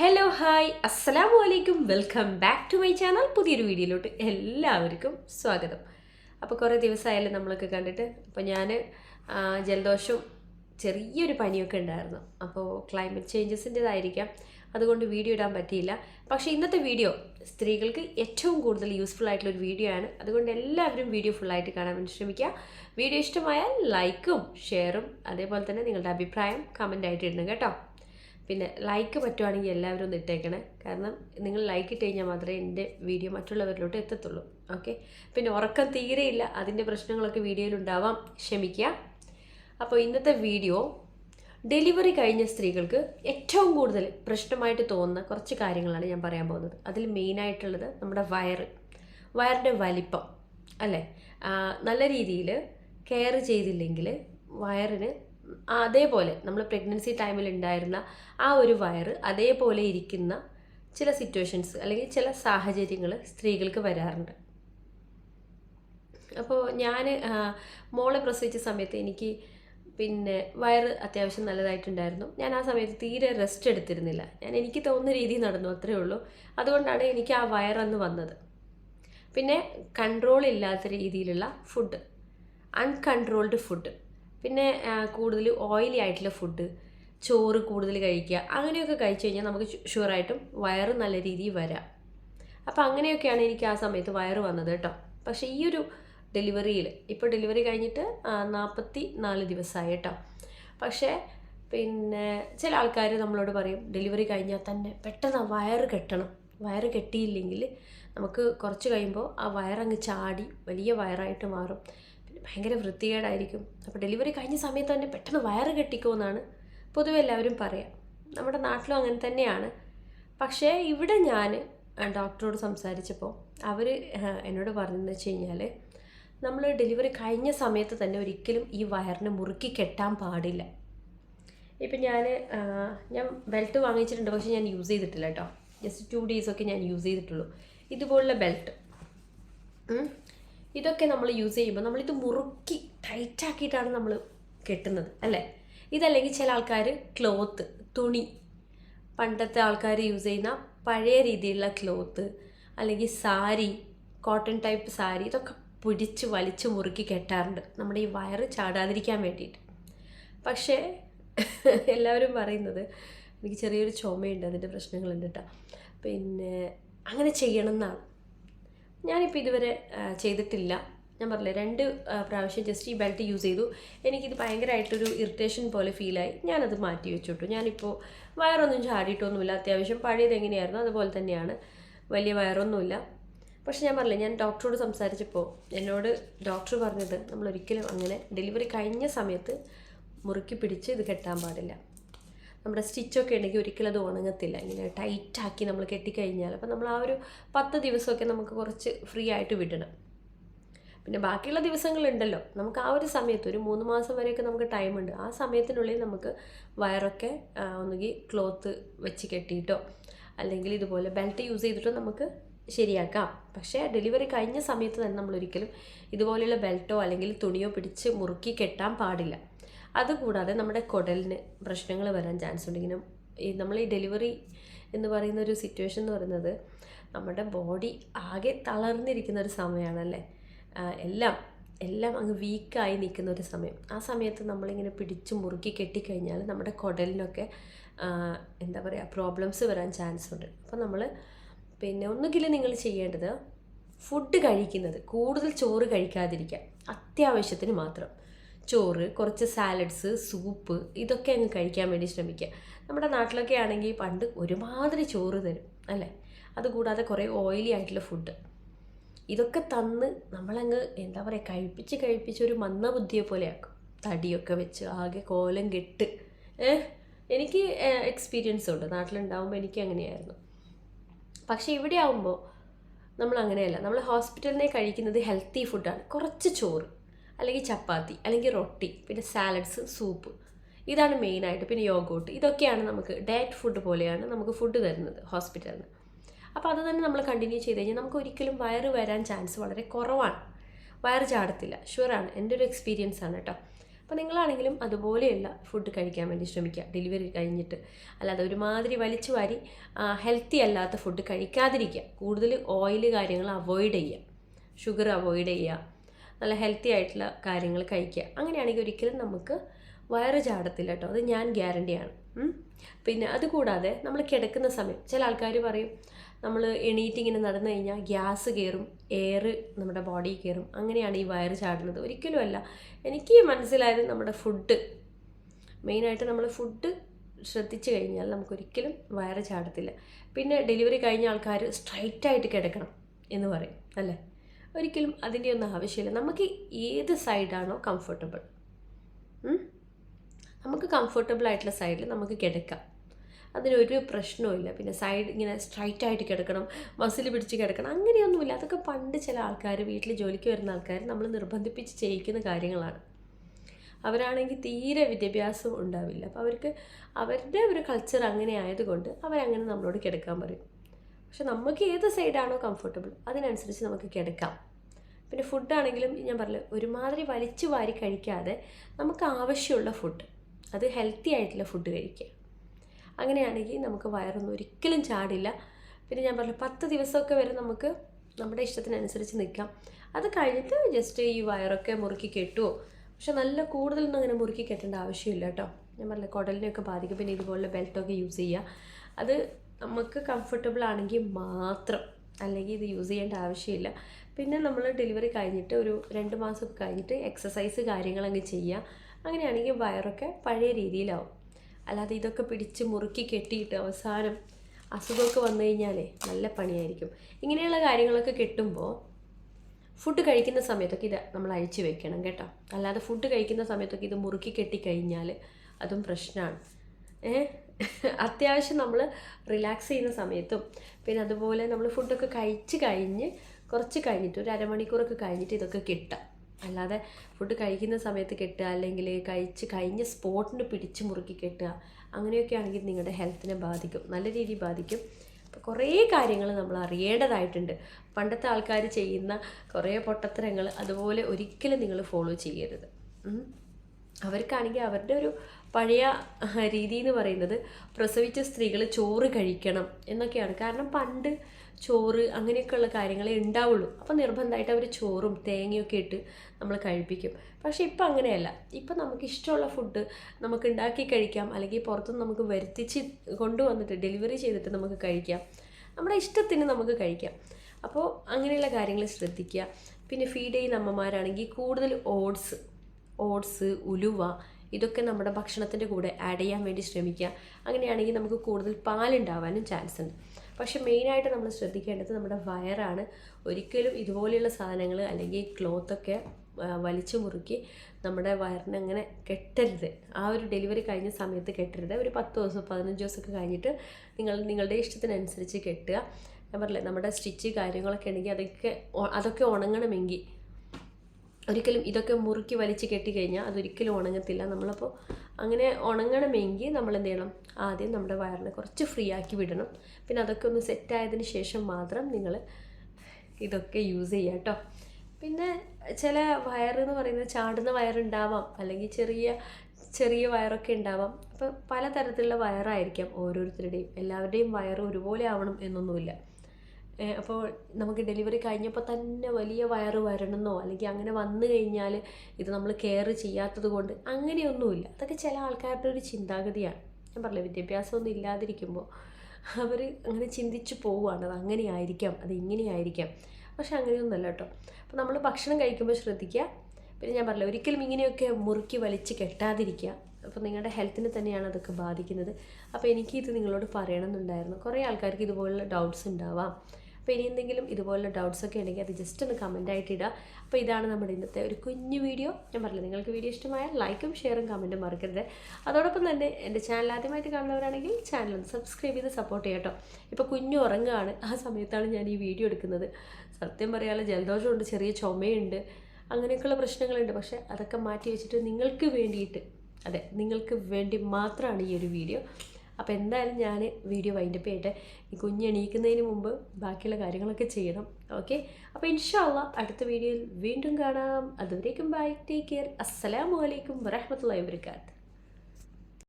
Hello hi അസ്സലാമു അലൈക്കും welcome back to my channel പുതിയൊരു വീഡിയോയിലോട്ട് എല്ലാവർക്കും സ്വാഗതം. അപ്പോൾ കുറേ ദിവസമായാലും നമ്മളൊക്കെ കണ്ടിട്ട്. അപ്പോൾ ഞാൻ ജലദോഷവും ചെറിയൊരു പനിയൊക്കെ ഉണ്ടായിരുന്നു. അപ്പോൾ ക്ലൈമറ്റ് ചേഞ്ചസിന്റെതായിരിക്കാം അതുകൊണ്ട് വീഡിയോ ഇടാൻ പറ്റിയില്ല. പക്ഷേ ഇന്നത്തെ വീഡിയോ സ്ത്രീകൾക്ക് ഏറ്റവും കൂടുതൽ യൂസ്ഫുൾ ആയിട്ടുള്ള ഒരു വീഡിയോ ആണ്. അതുകൊണ്ട് എല്ലാവരും വീഡിയോ ഫുള്ളായിട്ട് കാണാൻ വേണ്ടി ശ്രമിക്കുക. വീഡിയോ ഇഷ്ടമായാൽ ലൈക്കും ഷെയറും അതേപോലെ തന്നെ നിങ്ങളുടെ അഭിപ്രായം കമന്റ് ആയിട്ട് ഇടണം കേട്ടോ. പിന്നെ ലൈക്ക് പറ്റുവാണെങ്കിൽ എല്ലാവരും ഒന്ന് ഇട്ടേക്കണേ. കാരണം നിങ്ങൾ ലൈക്ക് ഇട്ട് കഴിഞ്ഞാൽ മാത്രമേ എന്റെ വീഡിയോ മറ്റുള്ളവരിലോട്ട് എത്തത്തുള്ളൂ. ഓക്കെ പിന്നെ ഉറക്കം തീരെയില്ല അതിന്റെ പ്രശ്നങ്ങളൊക്കെ വീഡിയോയിലുണ്ടാവാം ക്ഷമിക്കുക. അപ്പോൾ ഇന്നത്തെ വീഡിയോ ഡെലിവറി കഴിഞ്ഞ സ്ത്രീകൾക്ക് ഏറ്റവും കൂടുതൽ പ്രശ്നമായിട്ട് തോന്നുന്ന കുറച്ച് കാര്യങ്ങളാണ് ഞാൻ പറയാൻ പോകുന്നത്. അതിൽ മെയിനായിട്ടുള്ളത് നമ്മുടെ വയറ്. വയറിന്റെ വലിപ്പം. അല്ലേ? നല്ല രീതിയിൽ കെയർ ചെയ്തില്ലെങ്കിൽ വയറിന് അതേപോലെ നമ്മൾ പ്രഗ്നൻസി ടൈമിൽ ഉണ്ടായിരുന്ന ആ ഒരു വയറ് അതേപോലെ ഇരിക്കുന്ന ചില സിറ്റുവേഷൻസ് അല്ലെങ്കിൽ ചില സാഹചര്യങ്ങൾ സ്ത്രീകൾക്ക് വരാറുണ്ട്. അപ്പോൾ ഞാൻ മോളെ പ്രസവിച്ച സമയത്ത് എനിക്ക് പിന്നെ വയറ് അത്യാവശ്യം നല്ലതായിട്ടുണ്ടായിരുന്നു. ഞാൻ ആ സമയത്ത് തീരെ റെസ്റ്റ് എടുത്തിരുന്നില്ല. ഞാൻ എനിക്ക് തോന്നുന്ന രീതിയിൽ നടന്നു അത്രേ ഉള്ളൂ. അതുകൊണ്ടാണ് എനിക്ക് ആ വയറന്ന് വന്നത്. പിന്നെ കൺട്രോൾ ഇല്ലാത്ത രീതിയിലുള്ള ഫുഡ് അൺകൺട്രോൾഡ് ഫുഡ് പിന്നെ കൂടുതൽ ഓയിലി ആയിട്ടുള്ള ഫുഡ് ചോറ് കൂടുതൽ കഴിക്കുക അങ്ങനെയൊക്കെ കഴിച്ചു കഴിഞ്ഞാൽ നമുക്ക് ഷുവറായിട്ടും വയറ് നല്ല രീതിയിൽ വരാം. അപ്പോൾ അങ്ങനെയൊക്കെയാണ് എനിക്ക് ആ സമയത്ത് വയറ് വന്നത് കേട്ടോ. പക്ഷേ ഈ ഒരു ഡെലിവറിയിൽ ഇപ്പോൾ ഡെലിവറി കഴിഞ്ഞിട്ട് നാൽപ്പത്തി നാല് ദിവസമായി കേട്ടോ. പക്ഷേ പിന്നെ ചില ആൾക്കാർ നമ്മളോട് പറയും ഡെലിവറി കഴിഞ്ഞാൽ തന്നെ പെട്ടെന്ന് വയറ് കെട്ടണം. വയറ് കെട്ടിയില്ലെങ്കിൽ നമുക്ക് കുറച്ച് കഴിയുമ്പോൾ ആ വയറങ്ങ് ചാടി വലിയ വയറായിട്ട് മാറും. ഭയങ്കര വൃത്തികേടായിരിക്കും. അപ്പോൾ ഡെലിവറി കഴിഞ്ഞ സമയത്ത് തന്നെ പെട്ടെന്ന് വയറ് കെട്ടിക്കുമെന്നാണ് പൊതുവെ എല്ലാവരും പറയാം. നമ്മുടെ നാട്ടിലും അങ്ങനെ തന്നെയാണ്. പക്ഷേ ഇവിടെ ഞാൻ ഡോക്ടറോട് സംസാരിച്ചപ്പോൾ അവർ എന്നോട് പറഞ്ഞതെന്ന് വെച്ച് കഴിഞ്ഞാൽ നമ്മൾ ഡെലിവറി കഴിഞ്ഞ സമയത്ത് തന്നെ ഒരിക്കലും ഈ വയറിനെ മുറുക്കി കെട്ടാൻ പാടില്ല. ഇപ്പം ഞാൻ ഞാൻ ബെൽറ്റ് വാങ്ങിച്ചിട്ടുണ്ട് പക്ഷേ ഞാൻ യൂസ് ചെയ്തിട്ടില്ല കേട്ടോ. ജസ്റ്റ് ടു ഡേയ്സൊക്കെ ഞാൻ യൂസ് ചെയ്തിട്ടുള്ളൂ. ഇതുപോലുള്ള ബെൽറ്റ്. ഇതൊക്കെ നമ്മൾ യൂസ് ചെയ്യുമ്പോൾ നമ്മളിത് മുറുക്കി ടൈറ്റാക്കിയിട്ടാണ് നമ്മൾ കെട്ടുന്നത് അല്ലേ? ഇതല്ലെങ്കിൽ ചില ആൾക്കാർ ക്ലോത്ത് തുണി. പണ്ടത്തെ ആൾക്കാർ യൂസ് ചെയ്യുന്ന പഴയ രീതിയിലുള്ള ക്ലോത്ത് അല്ലെങ്കിൽ സാരി കോട്ടൺ ടൈപ്പ് സാരി ഇതൊക്കെ പിടിച്ച് വലിച്ച് മുറുക്കി കെട്ടാറുണ്ട്. നമ്മുടെ ഈ വയറ് ചാടാതിരിക്കാൻ വേണ്ടിയിട്ട്. പക്ഷേ എല്ലാവരും പറയുന്നത് എനിക്ക് ചെറിയൊരു ചുമയുണ്ട് അതിന്റെ പ്രശ്നങ്ങളുണ്ട് കേട്ടോ പിന്നെ അങ്ങനെ ചെയ്യണം എന്നാണ്. ഞാനിപ്പോൾ ഇതുവരെ ചെയ്തിട്ടില്ല. ഞാൻ പറഞ്ഞില്ലേ രണ്ട് പ്രാവശ്യം ജസ്റ്റ് ഈ ബെൽറ്റ് യൂസ് ചെയ്തു. എനിക്കിത് ഭയങ്കരമായിട്ടൊരു ഇറിറ്റേഷൻ പോലെ ഫീലായി ഞാനത് മാറ്റി വെച്ചിട്ടു. ഞാനിപ്പോൾ വയറൊന്നും ചാടിയിട്ടൊന്നുമില്ല. അത്യാവശ്യം പഴയത് എങ്ങനെയായിരുന്നു അതുപോലെ തന്നെയാണ്. വലിയ വയറൊന്നുമില്ല. പക്ഷെ ഞാൻ പറഞ്ഞില്ല ഞാൻ ഡോക്ടറോട് സംസാരിച്ചപ്പോൾ എന്നോട് ഡോക്ടർ പറഞ്ഞത് നമ്മൾ ഒരിക്കലും അങ്ങനെ ഡെലിവറി കഴിഞ്ഞ സമയത്ത് മുറുക്കി പിടിച്ച് ഇത് കെട്ടാൻ പാടില്ല. നമ്മുടെ സ്റ്റിച്ചൊക്കെ ഉണ്ടെങ്കിൽ ഒരിക്കലും അത് ഉണങ്ങത്തില്ല. ഇങ്ങനെ ടൈറ്റാക്കി നമ്മൾ കെട്ടിക്കഴിഞ്ഞാൽ അപ്പോൾ നമ്മൾ ആ ഒരു പത്ത് ദിവസമൊക്കെ നമുക്ക് കുറച്ച് ഫ്രീ ആയിട്ട് വിടണം. പിന്നെ ബാക്കിയുള്ള ദിവസങ്ങളുണ്ടല്ലോ. നമുക്ക് ആ ഒരു സമയത്ത് ഒരു മൂന്ന് മാസം വരെയൊക്കെ നമുക്ക് ടൈമുണ്ട് ആ സമയത്തിനുള്ളിൽ നമുക്ക് വയറൊക്കെ ഒന്നുകിൽ ക്ലോത്ത് വെച്ച് കെട്ടിയിട്ടോ അല്ലെങ്കിൽ ഇതുപോലെ ബെൽറ്റ് യൂസ് ചെയ്തിട്ടോ നമുക്ക് ശരിയാക്കാം. പക്ഷേ ഡെലിവറി കഴിഞ്ഞ സമയത്ത് തന്നെ നമ്മൾ ഒരിക്കലും ഇതുപോലെയുള്ള ബെൽറ്റോ അല്ലെങ്കിൽ തുണിയോ പിടിച്ച് മുറുക്കി കെട്ടാൻ പാടില്ല. അതുകൂടാതെ നമ്മുടെ കുടലിന് പ്രശ്നങ്ങൾ വരാൻ ചാൻസ് ഉണ്ട്. ഇങ്ങനെ ഈ നമ്മൾ ഈ ഡെലിവറി എന്ന് പറയുന്ന ഒരു സിറ്റുവേഷൻ എന്ന് പറയുന്നത് നമ്മുടെ ബോഡി ആകെ തളർന്നിരിക്കുന്ന ഒരു സമയമാണല്ലേ? എല്ലാം എല്ലാം അങ്ങ് വീക്കായി നിൽക്കുന്ന ഒരു സമയം. ആ സമയത്ത് നമ്മളിങ്ങനെ പിടിച്ച് മുറുക്കി കെട്ടിക്കഴിഞ്ഞാൽ നമ്മുടെ കുടലിനൊക്കെ എന്താ പറയുക പ്രോബ്ലംസ് വരാൻ ചാൻസ് ഉണ്ട്. അപ്പോൾ നമ്മൾ പിന്നെ ഒന്നുകിൽ നിങ്ങൾ ചെയ്യേണ്ടത് ഫുഡ് കഴിക്കുന്നത് കൂടുതൽ ചോറ് കഴിക്കാതിരിക്കുക. അത്യാവശ്യത്തിന് മാത്രം. ചോറ് കുറച്ച് സാലഡ്സ് സൂപ്പ് ഇതൊക്കെ അങ്ങ് കഴിക്കാൻ വേണ്ടി ശ്രമിക്കുക. നമ്മുടെ നാട്ടിലൊക്കെ ആണെങ്കിൽ പണ്ട് ഒരുമാതിരി ചോറ് തരും അല്ലേ? അതുകൂടാതെ കുറേ ഓയിലി ആയിട്ടുള്ള ഫുഡ് ഇതൊക്കെ തന്ന് നമ്മളങ്ങ് എന്താ പറയുക കഴിപ്പിച്ച് കഴിപ്പിച്ച് ഒരു മന്ദബുദ്ധിയെ പോലെയാക്കും തടിയൊക്കെ വെച്ച് ആകെ കോലം കെട്ട്. ഏഹ് എനിക്ക് എക്സ്പീരിയൻസ് ഉണ്ട്. നാട്ടിലുണ്ടാവുമ്പോൾ എനിക്ക് അങ്ങനെയായിരുന്നു. പക്ഷേ ഇവിടെ ആവുമ്പോൾ നമ്മൾ അങ്ങനെയല്ല നമ്മൾ ഹോസ്പിറ്റലിനെ കഴിക്കുന്നത് ഹെൽത്തി ഫുഡാണ് കുറച്ച് ചോറ്. അല്ലെങ്കിൽ ചപ്പാത്തി അല്ലെങ്കിൽ റൊട്ടി പിന്നെ സാലഡ്സ് സൂപ്പ് ഇതാണ് മെയിനായിട്ട് പിന്നെ യോഗോട്ട് ഇതൊക്കെയാണ് നമുക്ക് ഡയറ്റ് ഫുഡ് പോലെയാണ് നമുക്ക് ഫുഡ് തരുന്നത് ഹോസ്പിറ്റലിൽ നിന്ന് അപ്പോൾ അത് തന്നെ നമ്മൾ കണ്ടിന്യൂ ചെയ്ത് കഴിഞ്ഞാൽ നമുക്ക് ഒരിക്കലും വയറ് വരാൻ ചാൻസ് വളരെ കുറവാണ്. വയറ് ചാടത്തില്ല. ഷുവറാണ് എന്റെ ഒരു എക്സ്പീരിയൻസ് ആണ് കേട്ടോ അപ്പോൾ നിങ്ങളാണെങ്കിലും അതുപോലെയുള്ള ഫുഡ് കഴിക്കാൻ വേണ്ടി ശ്രമിക്കുക. ഡെലിവറി കഴിഞ്ഞിട്ട്. അല്ലാതെ ഒരുമാതിരി വലിച്ചു വാരി ഹെൽത്തി അല്ലാത്ത ഫുഡ് കഴിക്കാതിരിക്കുക. കൂടുതൽ ഓയിൽ കാര്യങ്ങൾ അവോയ്ഡ് ചെയ്യുക. ഷുഗർ അവോയ്ഡ് ചെയ്യുക. നല്ല ഹെൽത്തി ആയിട്ടുള്ള കാര്യങ്ങൾ കഴിക്കുക. അങ്ങനെയാണെങ്കിൽ ഒരിക്കലും നമുക്ക് വയറ് ചാടത്തില്ല കേട്ടോ അത് ഞാൻ ഗ്യാരണ്ടിയാണ്. പിന്നെ അതുകൂടാതെ നമ്മൾ കിടക്കുന്ന സമയം ചില ആൾക്കാർ പറയും നമ്മൾ എണീറ്റ് ഇങ്ങനെ നടന്നു കഴിഞ്ഞാൽ ഗ്യാസ് കയറും എയർ നമ്മുടെ ബോഡി കയറും അങ്ങനെയാണ് ഈ വയറ് ചാടുന്നത്. ഒരിക്കലും അല്ല. എനിക്ക് മനസ്സിലായത് നമ്മുടെ ഫുഡ് മെയിനായിട്ട് നമ്മൾ ഫുഡ് ശ്രദ്ധിച്ചു കഴിഞ്ഞാൽ നമുക്കൊരിക്കലും വയറ് ചാടത്തില്ല. പിന്നെ ഡെലിവറി കഴിഞ്ഞ ആൾക്കാർ സ്ട്രൈറ്റായിട്ട് കിടക്കണം എന്ന് പറയും. അല്ലേ? ഒരിക്കലും അതിന്റെ ഒന്നും ആവശ്യമില്ല. നമുക്ക് ഏത് സൈഡാണോ കംഫർട്ടബിൾ നമുക്ക് കംഫർട്ടബിൾ ആയിട്ടുള്ള സൈഡിൽ നമുക്ക് കിടക്കാം. അതിനൊരു പ്രശ്നവുമില്ല പിന്നെ സൈഡ് ഇങ്ങനെ സ്ട്രൈറ്റ് ആയിട്ട് കിടക്കണം മസിൽ പിടിച്ച് കിടക്കണം അങ്ങനെയൊന്നുമില്ല. അതൊക്കെ പണ്ട് ചില ആൾക്കാർ വീട്ടിൽ ജോലിക്ക് വരുന്ന ആൾക്കാർ നമ്മൾ നിർബന്ധിപ്പിച്ച് ചെയ്യിക്കുന്ന കാര്യങ്ങളാണ്. അവരാണെങ്കിൽ തീരെ വിദ്യാഭ്യാസം ഉണ്ടാവില്ല. അപ്പോൾ അവർക്ക് അവരുടെ ഒരു കൾച്ചർ അങ്ങനെ ആയതുകൊണ്ട് അവരങ്ങനെ നമ്മളോട് കിടക്കാൻ പറയും. പക്ഷെ നമുക്ക് ഏത് സൈഡാണോ കംഫർട്ടബിൾ അതിനനുസരിച്ച് നമുക്ക് കിടക്കാം. പിന്നെ ഫുഡാണെങ്കിലും ഞാൻ പറഞ്ഞു ഒരുമാതിരി വലിച്ചു വാരി കഴിക്കാതെ നമുക്ക് ആവശ്യമുള്ള ഫുഡ് അത് ഹെൽത്തി ആയിട്ടുള്ള ഫുഡ് കഴിക്കുക. അങ്ങനെയാണെങ്കിൽ നമുക്ക് വയറൊന്നും ഒരിക്കലും ചാടില്ല. പിന്നെ ഞാൻ പറഞ്ഞു പത്ത് ദിവസമൊക്കെ വരെ നമുക്ക് നമ്മുടെ ഇഷ്ടത്തിനനുസരിച്ച് നിൽക്കാം. അത് കഴിഞ്ഞിട്ട് ജസ്റ്റ് ഈ വയറൊക്കെ മുറുക്കി കെട്ടുമോ പക്ഷെ നല്ല കൂടുതലൊന്നും അങ്ങനെ മുറുക്കി കെട്ടേണ്ട ആവശ്യമില്ല കേട്ടോ. ഞാൻ പറഞ്ഞില്ല കുടലിനെയൊക്കെ ബാധിക്കും. പിന്നെ ഇതുപോലുള്ള ബെൽറ്റൊക്കെ യൂസ് ചെയ്യുക. അത് നമുക്ക് കംഫർട്ടബിൾ ആണെങ്കിൽ മാത്രം. അല്ലെങ്കിൽ ഇത് യൂസ് ചെയ്യേണ്ട ആവശ്യമില്ല. പിന്നെ നമ്മൾ ഡെലിവറി കഴിഞ്ഞിട്ട് ഒരു രണ്ട് മാസമൊക്കെ കഴിഞ്ഞിട്ട് എക്സസൈസ് കാര്യങ്ങളങ്ങ് ചെയ്യുക. അങ്ങനെയാണെങ്കിൽ വയറൊക്കെ പഴയ രീതിയിലാവും. അല്ലാതെ ഇതൊക്കെ പിടിച്ച് മുറുക്കി കെട്ടിയിട്ട് അവസാനം അസുഖമൊക്കെ വന്നു കഴിഞ്ഞാലേ നല്ല പണിയായിരിക്കും. ഇങ്ങനെയുള്ള കാര്യങ്ങളൊക്കെ കിട്ടുമ്പോൾ ഫുഡ് കഴിക്കുന്ന സമയത്തൊക്കെ ഇത് നമ്മൾ അഴിച്ചു വെക്കണം കേട്ടോ. അല്ലാതെ ഫുഡ് കഴിക്കുന്ന സമയത്തൊക്കെ ഇത് മുറുക്കി കെട്ടി കഴിഞ്ഞാൽ അതും പ്രശ്നമാണ്. ഏ അത്യാവശ്യം നമ്മൾ റിലാക്സ് ചെയ്യുന്ന സമയത്തും. പിന്നെ അതുപോലെ നമ്മൾ ഫുഡൊക്കെ കഴിച്ച് കഴിഞ്ഞ് കുറച്ച് കഴിഞ്ഞിട്ട് ഒരു അരമണിക്കൂറൊക്കെ കഴിഞ്ഞിട്ട് ഇതൊക്കെ കിട്ടുക. അല്ലാതെ ഫുഡ് കഴിക്കുന്ന സമയത്ത് കെട്ടുക അല്ലെങ്കിൽ കഴിച്ച് കഴിഞ്ഞ സ്പോട്ടിന് പിടിച്ച് മുറുക്കി കെട്ടുക അങ്ങനെയൊക്കെ ആണെങ്കിൽ നിങ്ങളുടെ ഹെൽത്തിനെ ബാധിക്കും. നല്ല രീതിയിൽ ബാധിക്കും. അപ്പോൾ കുറേ കാര്യങ്ങൾ നമ്മൾ അറിയേണ്ടതായിട്ടുണ്ട്. പണ്ടത്തെ ആൾക്കാർ ചെയ്യുന്ന കുറേ പൊട്ടത്തരങ്ങൾ അതുപോലെ ഒരിക്കലും നിങ്ങൾ ഫോളോ ചെയ്യരുത്. അവർക്കാണെങ്കിൽ അവരുടെ ഒരു പഴയ രീതി എന്ന് പറയുന്നത് പ്രസവിച്ച സ്ത്രീകൾ ചോറ് കഴിക്കണം എന്നൊക്കെയാണ്. കാരണം പണ്ട് ചോറ് അങ്ങനെയൊക്കെയുള്ള കാര്യങ്ങളെ ഉണ്ടാവുള്ളൂ. അപ്പോൾ നിർബന്ധമായിട്ട് അവർ ചോറും തേങ്ങയൊക്കെ ഇട്ട് നമ്മൾ കഴിപ്പിക്കും. പക്ഷേ ഇപ്പം അങ്ങനെയല്ല. ഇപ്പം നമുക്ക് ഇഷ്ടമുള്ള ഫുഡ് നമുക്ക് ഉണ്ടാക്കി കഴിക്കാം. അല്ലെങ്കിൽ പുറത്തുനിന്ന് നമുക്ക് വരുത്തിച്ച് കൊണ്ടുവന്നിട്ട് ഡെലിവറി ചെയ്തിട്ട് നമുക്ക് കഴിക്കാം. നമ്മുടെ ഇഷ്ടത്തിന് നമുക്ക് കഴിക്കാം. അപ്പോൾ അങ്ങനെയുള്ള കാര്യങ്ങൾ ശ്രദ്ധിക്കുക. പിന്നെ ഫീഡ് ചെയ്യുന്ന അമ്മമാരാണെങ്കിൽ കൂടുതൽ ഓട്സ് ഓട്സ് ഉലുവ ഇതൊക്കെ നമ്മുടെ ഭക്ഷണത്തിന്റെ കൂടെ ആഡ് ചെയ്യാൻ വേണ്ടി ശ്രമിക്കുക. അങ്ങനെയാണെങ്കിൽ നമുക്ക് കൂടുതൽ പാലുണ്ടാവാനും ചാൻസ് ഉണ്ട്. പക്ഷെ മെയിനായിട്ട് നമ്മൾ ശ്രദ്ധിക്കേണ്ടത് നമ്മുടെ വയറാണ്. ഒരിക്കലും ഇതുപോലെയുള്ള സാധനങ്ങൾ അല്ലെങ്കിൽ ക്ലോത്തൊക്കെ വലിച്ചു മുറുക്കി നമ്മുടെ വയറിനെ അങ്ങനെ കെട്ടരുത്. ആ ഒരു ഡെലിവറി കഴിഞ്ഞ സമയത്ത് കെട്ടരുത്. ഒരു പത്ത് ദിവസം പതിനഞ്ച് ദിവസമൊക്കെ കഴിഞ്ഞിട്ട് നിങ്ങൾ നിങ്ങളുടെ ഇഷ്ടത്തിനനുസരിച്ച് കെട്ടുക. ഞാൻ പറഞ്ഞില്ലേ നമ്മുടെ സ്റ്റിച്ച് കാര്യങ്ങളൊക്കെ ഉണ്ടെങ്കിൽ അതൊക്കെ അതൊക്കെ ഉണങ്ങണമെങ്കിൽ ഒരിക്കലും ഇതൊക്കെ മുറുക്കി വലിച്ച് കെട്ടിക്കഴിഞ്ഞാൽ അതൊരിക്കലും ഉണങ്ങത്തില്ല. നമ്മളപ്പോൾ അങ്ങനെ ഉണങ്ങണമെങ്കിൽ നമ്മൾ എന്ത് ചെയ്യണം? ആദ്യം നമ്മുടെ വയറിനെ കുറച്ച് ഫ്രീ ആക്കി വിടണം. പിന്നെ അതൊക്കെ ഒന്ന് സെറ്റ് ആയതിന് ശേഷം മാത്രം നിങ്ങൾ ഇതൊക്കെ യൂസ് ചെയ്യുക കേട്ടോ പിന്നെ ചില വയറെന്ന് പറയുന്നത് ചാടുന്ന വയറുണ്ടാവാം. അല്ലെങ്കിൽ ചെറിയ ചെറിയ വയറൊക്കെ ഉണ്ടാവാം. അപ്പോൾ പലതരത്തിലുള്ള വയറായിരിക്കാം ഓരോരുത്തരുടെയും. എല്ലാവരുടെയും വയറ് ഒരുപോലെ ആവണം എന്നൊന്നുമില്ല. അപ്പോൾ നമുക്ക് ഡെലിവറി കഴിഞ്ഞപ്പോൾ തന്നെ വലിയ വയറ് വരണമെന്നോ അല്ലെങ്കിൽ അങ്ങനെ വന്നു കഴിഞ്ഞാൽ ഇത് നമ്മൾ കെയർ ചെയ്യാത്തത് കൊണ്ട് അങ്ങനെയൊന്നുമില്ല. അതൊക്കെ ചില ആൾക്കാരുടെ ഒരു ചിന്താഗതിയാണ്. ഞാൻ പറഞ്ഞില്ല വിദ്യാഭ്യാസമൊന്നും ഇല്ലാതിരിക്കുമ്പോൾ അവർ അങ്ങനെ ചിന്തിച്ച് പോവുകയാണ്. അത് അങ്ങനെ ആയിരിക്കാം അത് ഇങ്ങനെ ആയിരിക്കാം പക്ഷെ അങ്ങനെയൊന്നുമല്ല കേട്ടോ. അപ്പോൾ നമ്മൾ ഭക്ഷണം കഴിക്കുമ്പോൾ ശ്രദ്ധിക്കുക. പിന്നെ ഞാൻ പറഞ്ഞില്ല ഒരിക്കലും ഇങ്ങനെയൊക്കെ മുറുക്കി വലിച്ച് കെട്ടാതിരിക്കുക. അപ്പോൾ നിങ്ങളുടെ ഹെൽത്തിന് തന്നെയാണ് അതൊക്കെ ബാധിക്കുന്നത്. അപ്പോൾ എനിക്ക് ഇത് നിങ്ങളോട് പറയണമെന്നുണ്ടായിരുന്നു. കുറേ ആൾക്കാർക്ക് ഇതുപോലുള്ള ഡൗട്ട്സ് ഉണ്ടാവാം. അപ്പോൾ ഇനി എന്തെങ്കിലും ഇതുപോലുള്ള ഡൗട്ട്സ് ഒക്കെ ഉണ്ടെങ്കിൽ അത് ജസ്റ്റ് ഒന്ന് കമന്റ് ആയിട്ട് ഇടുക അപ്പോൾ ഇതാണ് നമ്മുടെ ഇന്നത്തെ ഒരു കുഞ്ഞു വീഡിയോ ഞാൻ പറഞ്ഞില്ല നിങ്ങൾക്ക് വീഡിയോ ഇഷ്ടമായ ലൈക്കും ഷെയറും കമന്റും മറക്കരുത്. അതോടൊപ്പം തന്നെ എന്റെ ചാനൽ ആദ്യമായിട്ട് കാണുന്നവരാണെങ്കിൽ ചാനൽ ഒന്ന് സബ്സ്ക്രൈബ് ചെയ്ത് സപ്പോർട്ട് ചെയ്യട്ടോ ഇപ്പോൾ കുഞ്ഞു ഉറങ്ങുകയാണ് ആ സമയത്താണ് ഞാൻ ഈ വീഡിയോ എടുക്കുന്നത്. സത്യം പറയാനുള്ള ജലദോഷമുണ്ട് ചെറിയ ചുമയുണ്ട് അങ്ങനെയൊക്കെയുള്ള പ്രശ്നങ്ങളുണ്ട്. പക്ഷേ അതൊക്കെ മാറ്റി വെച്ചിട്ട് നിങ്ങൾക്ക് വേണ്ടിയിട്ട് അതെ നിങ്ങൾക്ക് വേണ്ടി മാത്രമാണ് ഈ ഒരു വീഡിയോ അപ്പോൾ എന്തായാലും ഞാൻ വീഡിയോ വൈൻഡപ്പ് ചെയ്യട്ടെ. ഈ കുഞ്ഞ് എണീക്കുന്നതിന് മുമ്പ് ബാക്കിയുള്ള കാര്യങ്ങളൊക്കെ ചെയ്യണം. ഓക്കെ അപ്പോൾ ഇൻഷാല്ല അടുത്ത വീഡിയോയിൽ വീണ്ടും കാണാം. അതുവരേക്കും ബൈ ടേക്ക് കെയർ അസ്സലാമു അലൈക്കും വറഹമത്തല്ലാ വാബർക്കാത്ത്